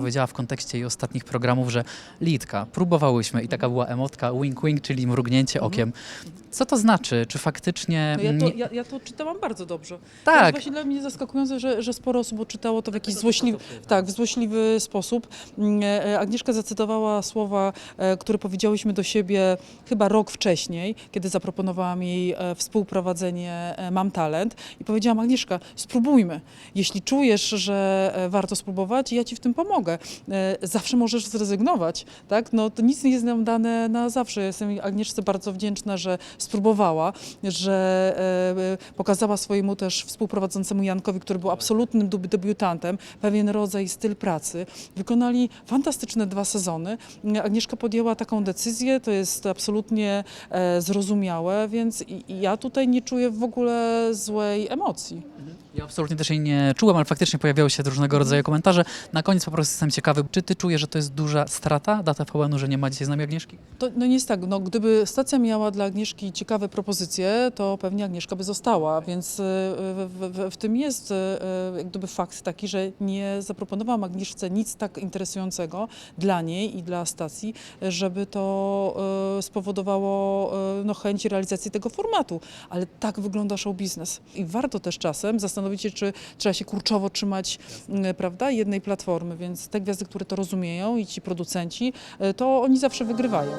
powiedziała w kontekście jej ostatnich programów, że Litka, próbowałyśmy i taka była emotka wink wink, czyli mrugnięcie okiem. Co to znaczy? Czy faktycznie... No ja, to, ja, ja to czytałam bardzo dobrze. To jest Tak, właśnie dla mnie zaskakujące, że, że sporo osób odczytało to w jakiś złośliwy, tak, w złośliwy sposób. Mm, e, Agnieszka zacytowała słowa, e, które powiedziałyśmy do siebie chyba rok wcześniej, kiedy zaproponowałam jej e, współprowadzenie e, Mam Talent i powiedziałam Agnieszka, spróbujmy. Jeśli czujesz, że e, warto spróbować, ja ci w tym pomogę. E, Zawsze możesz zrezygnować, tak? No to nic nie jest nam dane na zawsze. Jestem Agnieszce bardzo wdzięczna, że spróbowała, że e, pokazała swojemu też współprowadzącemu Jankowi, który był absolutnym debiutantem, pewien rodzaj styl pracy. Wykonali fantastyczne dwa sezony. Agnieszka podjęła taką decyzję, to jest absolutnie e, zrozumiałe, więc ja tutaj nie czuję w ogóle złej emocji. ja absolutnie też jej nie czułem, ale faktycznie pojawiały się różnego rodzaju komentarze. Na koniec po prostu jestem ciekawy, czy ty czujesz, że to jest duża strata dla TVN-u, że nie ma dzisiaj z nami Agnieszki? To no nie jest tak, no, gdyby stacja miała dla Agnieszki ciekawe propozycje, to pewnie Agnieszka by została, więc e, w, w, w tym jest e, jak gdyby fakt taki, że nie zaproponowałam Agnieszce nic tak interesującego dla niej i dla stacji, żeby to spowodowało no, chęć realizacji tego formatu. Ale tak wygląda show biznes. I warto też czasem zastanowić się, czy trzeba się kurczowo trzymać prawda, jednej platformy, więc te gwiazdy, które to rozumieją i ci producenci, e, to oni zawsze wygrywają.